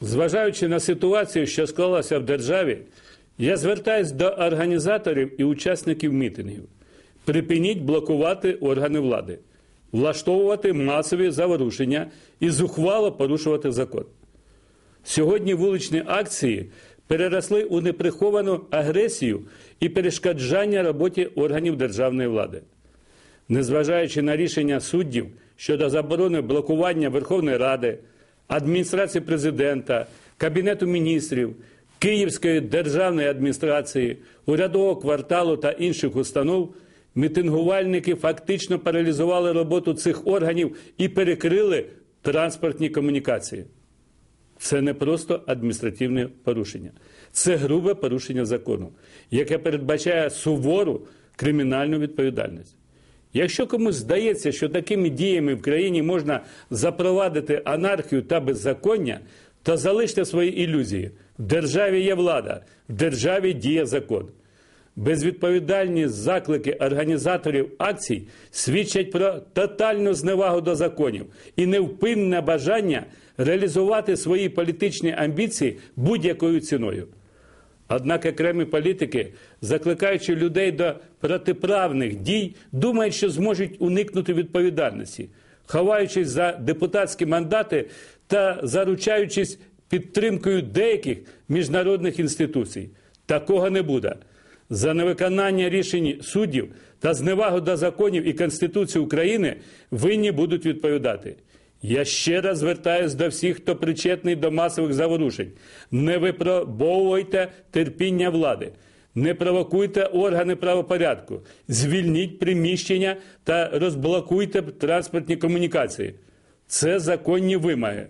Зважаючи на ситуацію, що склалася в державі, я звертаюся до організаторів і учасників мітингів. Припиніть блокувати органи влади, влаштовувати масові заворушення і зухвало порушувати закон. Сьогодні вуличні акції переросли у неприховану агресію і перешкоджання роботі органів державної влади. Незважаючи на рішення суддів щодо заборони блокування Верховної Ради, адміністрації президента, Кабінету міністрів, Київської державної адміністрації, урядового кварталу та інших установ, мітингувальники фактично паралізували роботу цих органів і перекрили транспортні комунікації. Це не просто адміністративне порушення, це грубе порушення закону, яке передбачає сувору кримінальну відповідальність. Якщо комусь здається, що такими діями в країні можна запровадити анархію та беззаконня, то залиште свої ілюзії. В державі є влада, в державі діє закон. Безвідповідальні заклики організаторів акцій свідчать про тотальну зневагу до законів і невпинне бажання реалізувати свої політичні амбіції будь-якою ціною. Однак окремі політики, закликаючи людей до протиправних дій, думають, що зможуть уникнути відповідальності, ховаючись за депутатські мандати та заручаючись підтримкою деяких міжнародних інституцій. Такого не буде. За невиконання рішень суддів та зневагу до законів і Конституції України винні будуть відповідати. Я ще раз звертаюся до всіх, хто причетний до масових заворушень. Не випробовуйте терпіння влади, не провокуйте органи правопорядку, звільніть приміщення та розблокуйте транспортні комунікації. Це законні вимоги.